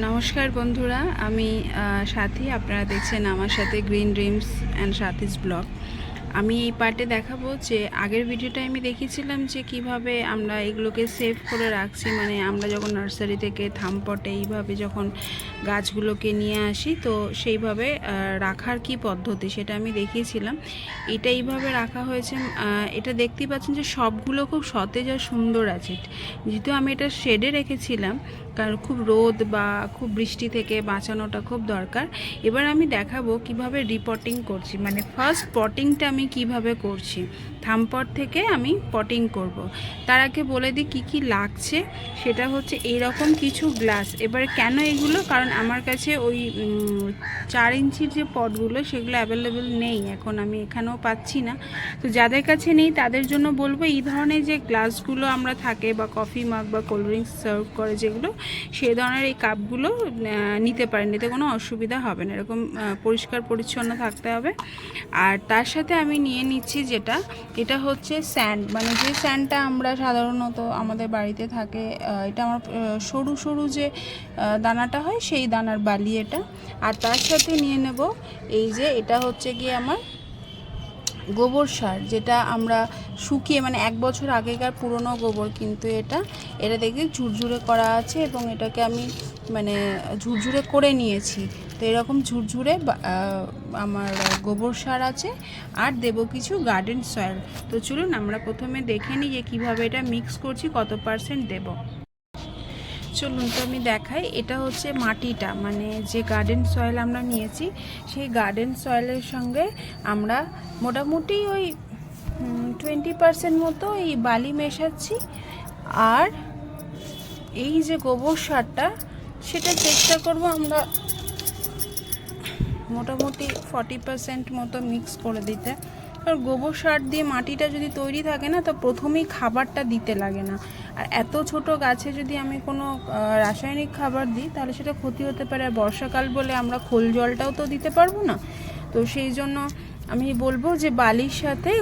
নমস্কার বন্ধুরা, আমি সাথী। আপনারা দেখছেন আমার সাথে গ্রিন ড্রিমস অ্যান্ড সাথীস ব্লগ আমি এই পার্টে দেখাবো যে, আগের ভিডিওটা আমি দেখিয়েছিলাম যে, কীভাবে আমরা এগুলোকে সেভ করে রাখছি। মানে আমরা যখন নার্সারি থেকে থামপটে এইভাবে যখন গাছগুলোকে নিয়ে আসি, তো সেইভাবে রাখার কি পদ্ধতি সেটা আমি দেখিয়েছিলাম। এটা এইভাবে রাখা হয়েছে এটা দেখতেই পাচ্ছেন যে সবগুলো খুব সতেজ আর সুন্দর আছে। যেহেতু আমি এটা শেডে রেখেছিলাম কারণ খুব রোদ বা খুব বৃষ্টি থেকে বাঁচানোটা খুব দরকার। এবার আমি দেখাবো কীভাবে রিপটিং করছি। মানে ফার্স্ট পটিংটা আমি কীভাবে করছি। থামপট থেকে আমি পটিং করব। তার আগে বলে দিই কী কী লাগছে। সেটা হচ্ছে এই রকম কিছু গ্লাস এবার কেন এগুলো? কারণ আমার কাছে ওই চার ইঞ্চির যে পটগুলো সেগুলো অ্যাভেলেবেল নেই। এখন আমি এখানেও পাচ্ছি না। তো যাদের কাছে নেই, তাদের জন্য বলব এই ধরনের যে গ্লাসগুলো আমরা থাকে বা কফি মাগ বা কোল্ড ড্রিঙ্কস সার্ভ করে যেগুলো সেই ধরনের এই কাপগুলো নিতে পারেন এতে কোনো অসুবিধা হবে না। এরকম পরিষ্কার পরিচ্ছন্ন থাকতে হবে। আর তার সাথে আমি নিয়ে নিচ্ছি যেটা, এটা হচ্ছে স্যান্ড। মানে যে স্যান্ডটা আমরা সাধারণত আমাদের বাড়িতে থাকে এটা আমার সরু সরু যে দানাটা হয়, সেই দানার বালি এটা। আর তার সাথে নিয়ে নেব এই যে, এটা হচ্ছে গিয়ে আমার গোবর সার, যেটা আমরা শুকিয়ে মানে এক বছর আগেকার পুরনো গোবর, কিন্তু এটা এটা দেখে ঝুরঝুরে করা আছে এবং এটাকে আমি মানে ঝুরঝুরে করে নিয়েছি। তো এরকম ঝুরঝুরে আমার গোবর সার আছে আর দেব কিছু গার্ডেন সয়েল তো চলুন আমরা প্রথমে দেখে নিই যে কীভাবে এটা মিক্স করছি, কত পার্সেন্ট দেবো। চলুন, তো আমি দেখাই। এটা হচ্ছে মাটিটা মানে যে গার্ডেন সয়েল আমরা নিয়েছি, সেই গার্ডেন সয়েলের সঙ্গে আমরা মোটামুটি ওই টোয়েন্টি পার্সেন্ট মতো এই বালি মেশাচ্ছি। আর এই যে গোবর সারটা, সেটা চেষ্টা করব আমরা মোটামুটি ফর্টি পার্সেন্ট মতো মিক্স করে দিতে। আর গোবর সার দিয়ে মাটিটা যদি তৈরি থাকে না, তো প্রথমেই খাবারটা দিতে লাগে না। আর এত ছোট গাছে যদি আমি কোনো রাসায়নিক খাবার দিই, তাহলে সেটা ক্ষতি হতে পারে। আর বর্ষাকাল বলে আমরা খোল জলটাও তো দিতে পারব না। তো সেই জন্য আমি বলব যে বালির সাথে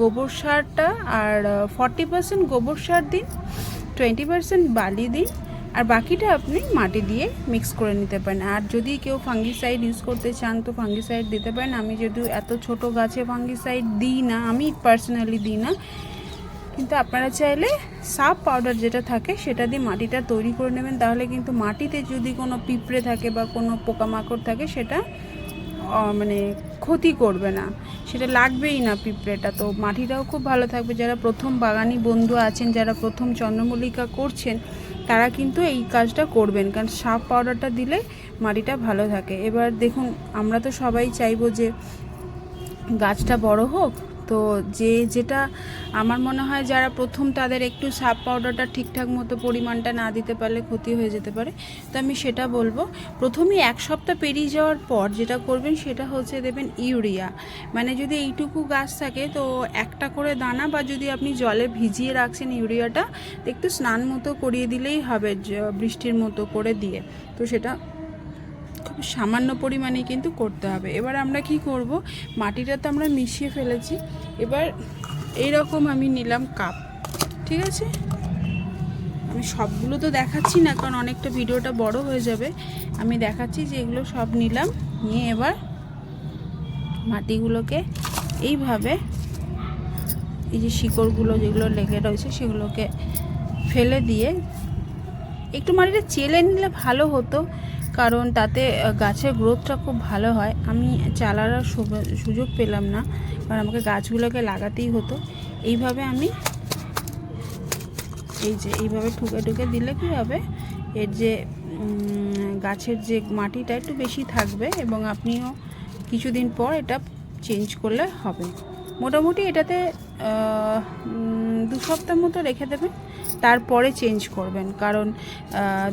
গোবর সারটা আর ফর্টি পার্সেন্ট গোবর সার দিন টোয়েন্টি পার্সেন্ট বালি দিন। আর বাকিটা আপনি মাটি দিয়ে মিক্স করে নিতে পারেন। আর যদি কেউ ফাঙ্গিসাইড ইউজ করতে চান, তো ফাঙ্গিসাইড দিতে পারেন। আমি যদিও এত ছোট গাছে ফাঙ্গিসাইড দিই না, আমি পার্সোনালি দিই না। কিন্তু আপনারা চাইলে সাপ পাউডার যেটা থাকে, সেটা দিয়ে মাটিটা তৈরি করে নেবেন। তাহলে কিন্তু মাটিতে যদি কোনো পিঁপড়ে থাকে বা কোনো পোকামাকড় থাকে, সেটা মানে ক্ষতি করবে না। সেটা লাগবেই না পিঁপড়েটা। তো মাটিটাও খুব ভালো থাকবে। যারা প্রথম বাগানি বন্ধু আছেন, যারা প্রথম চন্দ্রমল্লিকা করছেন তারা কিন্তু এই কাজটা করবেন, কারণ সাপ পাউডারটা দিলে মাটিটা ভালো থাকে। এবার দেখুন, আমরা তো সবাই চাইব যে গাছটা বড় হোক তো যে, যেটা আমার মনে হয় যারা প্রথম তাদের একটু সাপ পাউডারটা ঠিকঠাক মতো পরিমাণটা না দিতে পারলে ক্ষতি হয়ে যেতে পারে। তো আমি সেটা বলব, প্রথমেই এক সপ্তাহ পেরিয়ে যাওয়ার পর যেটা করবেন সেটা হচ্ছে দেবেন ইউরিয়া। মানে যদি এইটুকু গাছ থাকে তো একটা করে দানা বা যদি আপনি জলে ভিজিয়ে রাখছেন ইউরিয়াটা, একটু স্নান মতো করিয়ে দিলেই হবে বৃষ্টির মতো করে দিয়ে। তো সেটা খুব সামান্য পরিমাণে কিন্তু করতে হবে। এবার আমরা কি করব? মাটিটা তো আমরা মিশিয়ে ফেলেছি। এবার এই রকম আমি নিলাম কাপ। ঠিক আছে? আমি সবগুলো তো দেখাচ্ছি না, কারণ অনেকটা ভিডিওটা বড় হয়ে যাবে। আমি দেখাচ্ছি যে এগুলো সব নিলাম। নিয়ে এবার মাটিগুলোকে এইভাবে এই যে শিকড়গুলো যেগুলো লেগে রয়েছে সেগুলোকে ফেলে দিয়ে একটু মাটিটা চেলে নিলে ভালো হতো, কারণ তাতে গাছের গ্রোথটা খুব ভালো হয়। আমি চালার আর সুযোগ পেলাম না, কারণ আমাকে গাছগুলোকে লাগাতেই হতো। এইভাবে আমি, এই যে, এইভাবে ঠুকে ঠুকে দিলে কী হবে? এর যে গাছের যে মাটিটা একটু বেশি থাকবে এবং আপনিও কিছুদিন পর এটা চেঞ্জ করলে হবে। মোটামুটি এটাতে দু সপ্তাহ মতো রেখে দেবেন, তারপরে চেঞ্জ করবেন। কারণ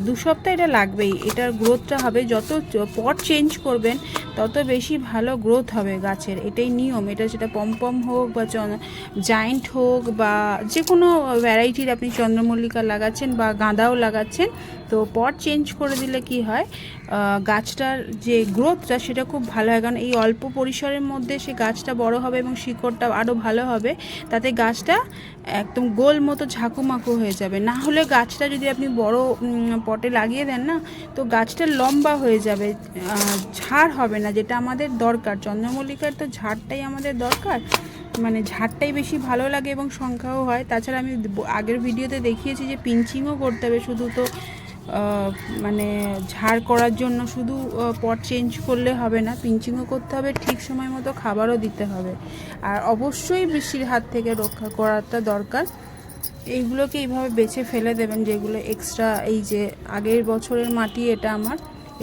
দু সপ্তাহ এটা লাগবেই, এটার গ্রোথটা হবে। যত পট চেঞ্জ করবেন, তত বেশি ভালো গ্রোথ হবে গাছের। এটাই নিয়ম। এটা যেটা পমপম হোক বা জায়েন্ট হোক বা যে কোনো ভ্যারাইটির আপনি চন্দ্রমল্লিকা লাগাচ্ছেন বা গাঁদাও লাগাচ্ছেন, তো পট চেঞ্জ করে দিলে কি হয় গাছটার যে গ্রোথটা সেটা খুব ভালো হয়। কারণ এই অল্প পরিসরের মধ্যে সে গাছটা বড় হবে এবং শিকড়টা আরও ভালো হবে। তাতে গাছটা একদম গোল মতো ঝাঁকুমাকু হয়ে যাবে। না হলে গাছটা যদি আপনি বড় পটে লাগিয়ে দেন না, তো গাছটা লম্বা হয়ে যাবে ঝাড় হবে না, যেটা আমাদের দরকার। চন্দ্রমল্লিকার তো ঝাড়টাই আমাদের দরকার মানে ঝাড়টাই বেশি ভালো লাগে এবং সংখ্যাও হয়। তাছাড়া আমি আগের ভিডিওতে দেখিয়েছি যে পিঞ্চিংও করতে হবে, শুধু তো মানে ঝাড় করার জন্য শুধু পট চেঞ্জ করলে হবে না, পিঞ্চিংও করতে হবে, ঠিক সময় মতো খাবারও দিতে হবে। আর অবশ্যই বৃষ্টির হাত থেকে রক্ষা করাটা দরকার। এইগুলোকে এইভাবে বেছে ফেলে দেবেন, যেগুলো এক্সট্রা এই যে আগের বছরের মাটি এটা আমার।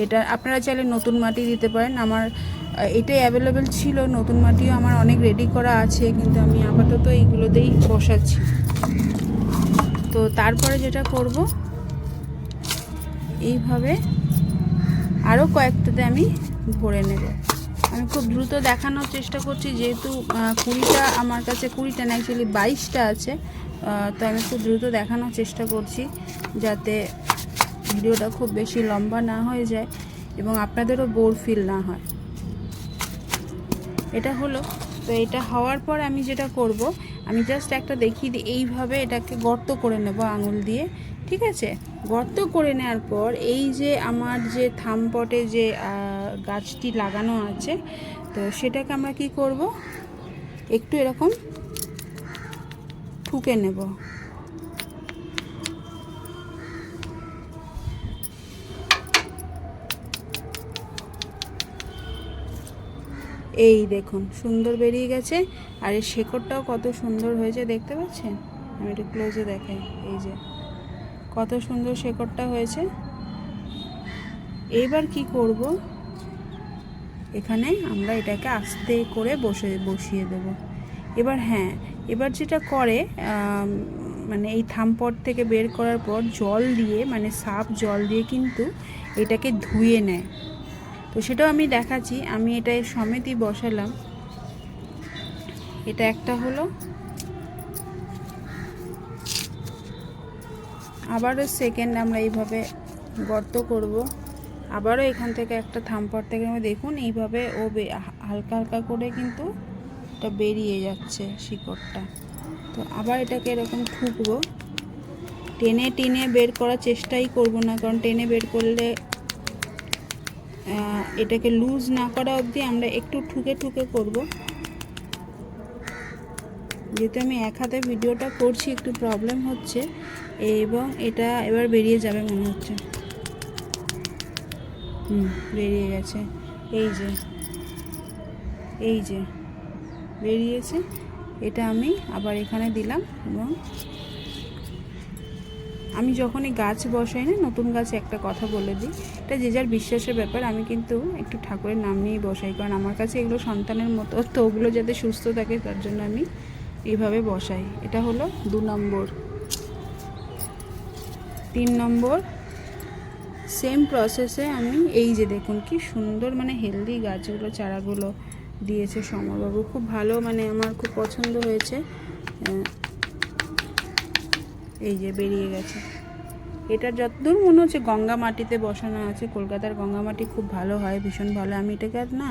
এটা আপনারা চাইলে নতুন মাটি দিতে পারেন। আমার এটাই অ্যাভেলেবেল ছিল, নতুন মাটিও আমার অনেক রেডি করা আছে, কিন্তু আমি আপাতত এইগুলোতেই বসাচ্ছি। তো তারপরে যেটা করব এইভাবে আরও কয়েকটাতে আমি ভরে নেব। আমি খুব দ্রুত দেখানোর চেষ্টা করছি, যেহেতু কুড়িটা আমার কাছে, কুড়িটা না অ্যাকচুয়ালি বাইশটা আছে তো আমি খুব দ্রুত দেখানোর চেষ্টা করছি যাতে ভিডিওটা খুব বেশি লম্বা না হয়ে যায় এবং আপনাদেরও বোর ফিল না হয়। এটা হলো, তো এটা হওয়ার পর আমি যেটা করব, আমি জাস্ট একটা দেখিয়ে দিই, এইভাবে এটাকে গর্ত করে নেব আঙুল দিয়ে ঠিক আছে? গর্ত করে নেওয়ার পর এই যে আমার যে থামপটে যে গাছটি লাগানো আছে, তো সেটাকে আমরা কি করব? একটু এরকম ঠুকে নেব। এই দেখুন, সুন্দর বেরিয়ে গেছে। আর এই শেকড়টাও কত সুন্দর হয়েছে, দেখতে পাচ্ছেন? আমি একটু ক্লোজে দেখাই, এই যে। কত সুন্দর শেকড়টা হয়েছে। এবার কি করব? এখানে আমরা এটাকে আস্তে করে বসে, বসিয়ে দেব। এবার হ্যাঁ এবার যেটা করে মানে এই থামপট থেকে বের করার পর জল দিয়ে মানে সাফ জল দিয়ে কিন্তু এটাকে ধুয়ে নেয়। তো সেটাও আমি দেখাচ্ছি, আমি এটা সমেতই বসালাম। এটা একটা হলো আবারও সেকেন্ড আমরা এইভাবে গর্ত করব। আবারও এখান থেকে একটা থামপট থেকে আমি দেখুন, এইভাবে ও হালকা হালকা করে কিন্তু এটা বেরিয়ে যাচ্ছে শিকড়টা। তো আবার এটাকে এরকম ঠুকবো টেনে টেনে বের করার চেষ্টাই করব না, কারণ টেনে বের করলে এটাকে লুজ না করা অবধি আমরা একটু ঠুকে ঠুকে করব। যেহেতু আমি এক হাতে ভিডিওটা করছি, একটু প্রবলেম হচ্ছে এবং এটা এবার বেরিয়ে যাবে মনে হচ্ছে। হুম, বেরিয়ে গেছে। এই যে এই যে, বেরিয়েছে। এটা আমি আবার এখানে দিলাম এবং আমি যখনই গাছ বসাই না, নতুন গাছে একটা কথা বলে দিই। এটা যে যার বিশ্বাসের ব্যাপার, আমি কিন্তু একটু ঠাকুরের নাম নিয়েই বসাই। কারণ আমার কাছে এগুলো সন্তানের মতো, তো ওগুলো যাতে সুস্থ থাকে, তার জন্য আমি এইভাবে বসাই। এটা হলো দু নম্বর। তিন নম্বর সেম প্রসেসে আমি এই যে দেখুন কি সুন্দর মানে হেলদি গাছগুলো, চারাগুলো দিয়েছে সমরবাবু। খুব ভালো মানে আমার খুব পছন্দ হয়েছে। এই যে বেরিয়ে গেছে। এটা যতদূর মনে হচ্ছে গঙ্গা মাটিতে বসানো আছে, কলকাতার গঙ্গা মাটি খুব ভালো হয়, ভীষণ ভালো। আমি এটাকে আর না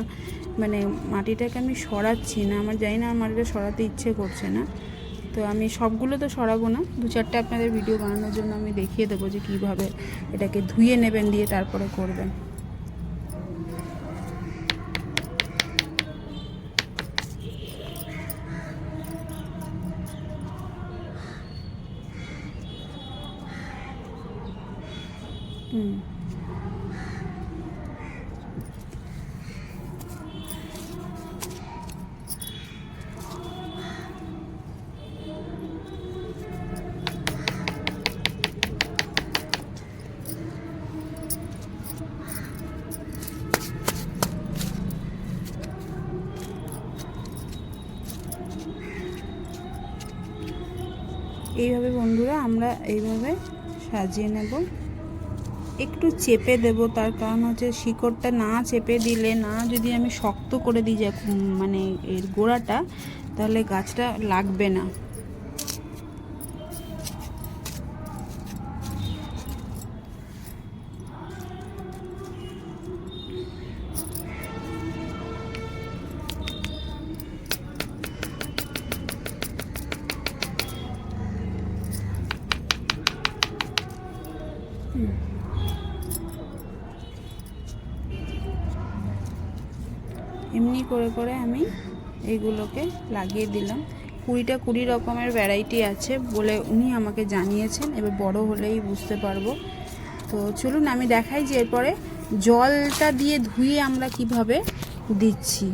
মানে মাটিটাকে আমি সরাচ্ছি না, আমার জানি না, আমার এটা সরাতে ইচ্ছে করছে না। তো আমি সবগুলো তো সরাবো না, দু চারটে আপনাদের ভিডিও বানানোর জন্য আমি দেখিয়ে দেবো যে কীভাবে এটাকে ধুয়ে নেবেন দিয়ে তারপরে করবেন। এইভাবে বন্ধুরা আমরা এইভাবে সাজিয়ে নেব। একটু চেপে দেব, তার কারণ হচ্ছে শিকড়টা না চেপে দিলে, না যদি আমি শক্ত করে দিই মানে এর গোড়াটা, তাহলে গাছটা লাগবে না। করে করে আমি এইগুলোকে লাগিয়ে দিলাম। কুড়িটা কুড়ি রকমের ভ্যারাইটি আছে বলে উনি আমাকে জানিয়েছেন, এবার বড় হলেই বুঝতে পারব। তো চলুন আমি দেখাই যে এরপরে জলটা দিয়ে ধুয়ে আমরা কীভাবে দিচ্ছি।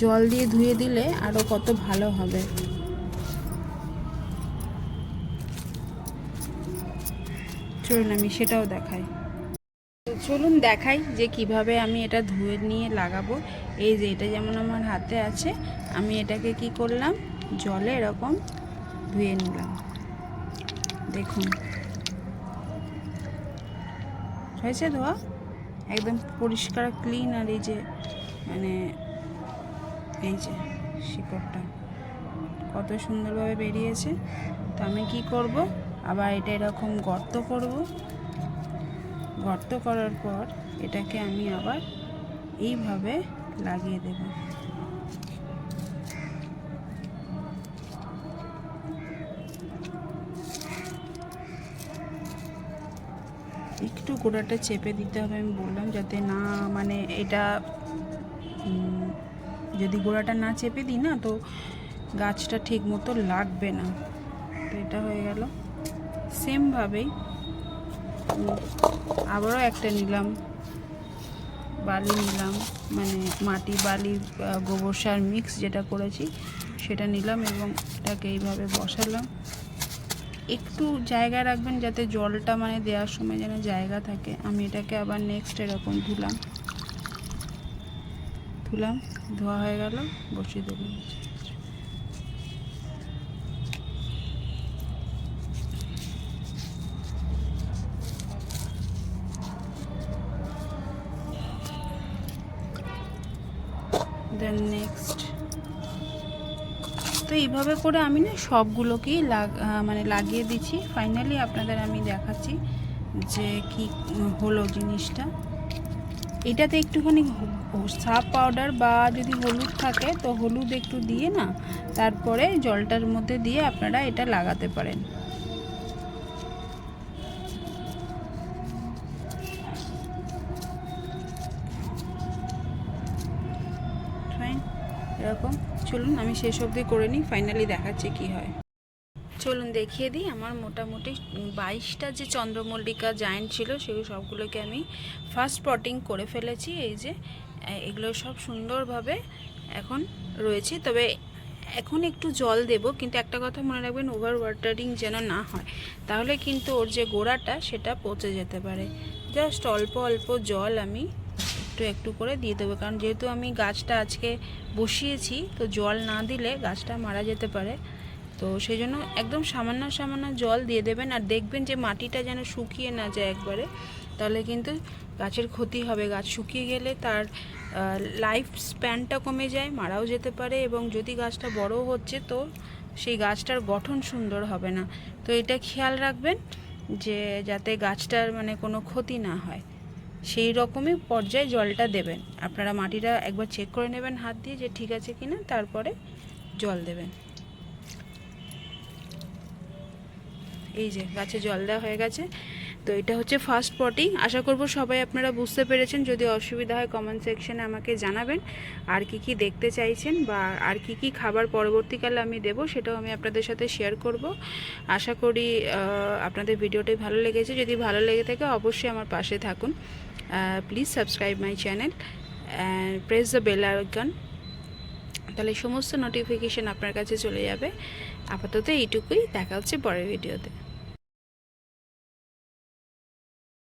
জল দিয়ে ধুয়ে দিলে আরও কত ভালো হবে। চলুন আমি সেটাও দেখাই। চলুন দেখাই যে কীভাবে আমি এটা ধুয়ে নিয়ে লাগাবো। এই যে এটা যেমন আমার হাতে আছে, আমি এটাকে কি করলাম? জলে এরকম ধুয়ে নিলাম। দেখুন। হয়েছে ধোয়া একদম পরিষ্কার ক্লিন আর এই যে মানে এই যে শিকড়টা কত সুন্দরভাবে বেরিয়েছে। তো আমি কি করব? আবার এটা এরকম গর্ত করব। গর্ত করার পর এটাকে আমি আবার এইভাবে লাগিয়ে দেব। একটু গোড়াটা চেপে দিতে হবে, আমি বললাম যাতে না মানে এটা যদি গোড়াটা না চেপে দিই না, তো গাছটা ঠিক মতো লাগবে না। তো এটা হয়ে গেল। সেমভাবেই আবারও একটা নিলাম। বালি নিলাম মানে মাটি, বালি গোবর সার মিক্স যেটা করেছি, সেটা নিলাম এবং এটাকে এইভাবে বসালাম। একটু জায়গা রাখবেন যাতে জলটা মানে দেওয়ার সময় যেন জায়গা থাকে। আমি এটাকে আবার নেক্সট এরকম ধুলাম। ধুলাম, ধোয়া হয়ে গেল, বসিয়ে দেবো দেন নেক্সট তো এইভাবে করে আমি না সবগুলোকেই মানে লাগিয়ে দিচ্ছি। ফাইনালি আপনাদের আমি দেখাচ্ছি যে কি হলো জিনিসটা। এটাতে একটুখানি সাপ পাউডার বা যদি হলুদ থাকে তো হলুদ একটু দিয়ে না, তারপরে জলটার মধ্যে দিয়ে আপনারা এটা লাগাতে পারেন। এরকম। চলুন, আমি শেষ অবধি করে নিই ফাইনালি দেখাচ্ছি কি হয়। চলুন, দেখিয়ে দিই আমার মোটামুটি বাইশটা যে চন্দ্রমল্লিকা জায়েন্ট ছিল সেগুলো সবগুলোকে আমি ফার্স্ট পটিং করে ফেলেছি। এই যে, এগুলো সব সুন্দরভাবে এখন রয়েছে। তবে এখন একটু জল দেব, কিন্তু একটা কথা মনে রাখবেন ওভার ওয়াটারিং যেন না হয়, তাহলে কিন্তু ওর যে গোড়াটা, সেটা পচে যেতে পারে। জাস্ট অল্প অল্প জল আমি একটু একটু করে দিয়ে দেবো। কারণ যেহেতু আমি গাছটা আজকে বসিয়েছি, তো জল না দিলে গাছটা মারা যেতে পারে। তো সেই জন্য একদম সামান্য সামান্য জল দিয়ে দেবেন আর দেখবেন যে মাটিটা যেন শুকিয়ে না যায় একবারে, তাহলে কিন্তু গাছের ক্ষতি হবে। গাছ শুকিয়ে গেলে তার লাইফ স্প্যানটা কমে যায়, মারাও যেতে পারে এবং যদি গাছটা বড় হচ্ছে তো সেই গাছটার গঠন সুন্দর হবে না। তো এটা খেয়াল রাখবেন যে যাতে গাছটার মানে কোনো ক্ষতি না হয়। সেই রকমই পর্যায়ে জলটা দেবেন। আপনারা মাটিটা একবার চেক করে নেবেন হাত দিয়ে যে ঠিক আছে কিনা, তারপরে জল দেবেন। এই যে গাছে জল দেওয়া হয়ে গেছে। তো এটা হচ্ছে ফার্স্ট পটিং আশা করব সবাই আপনারা বুঝতে পেরেছেন। যদি অসুবিধা হয় কমেন্ট সেকশনে আমাকে জানাবেন। আর কি কি দেখতে চাইছেন বা আর কি কি খাবার পরবর্তীকালে আমি দেব, সেটাও আমি আপনাদের সাথে শেয়ার করব। আশা করি আপনাদের ভিডিওটি ভালো লেগেছে। যদি ভালো লেগে থাকে, অবশ্যই আমার পাশে থাকুন। Please subscribe my channel and press the bell icon তাহলে সমস্ত নোটিফিকেশান আপনার কাছে চলে যাবে। আপাতত এইটুকুই। দেখা হচ্ছে পরের ভিডিওতে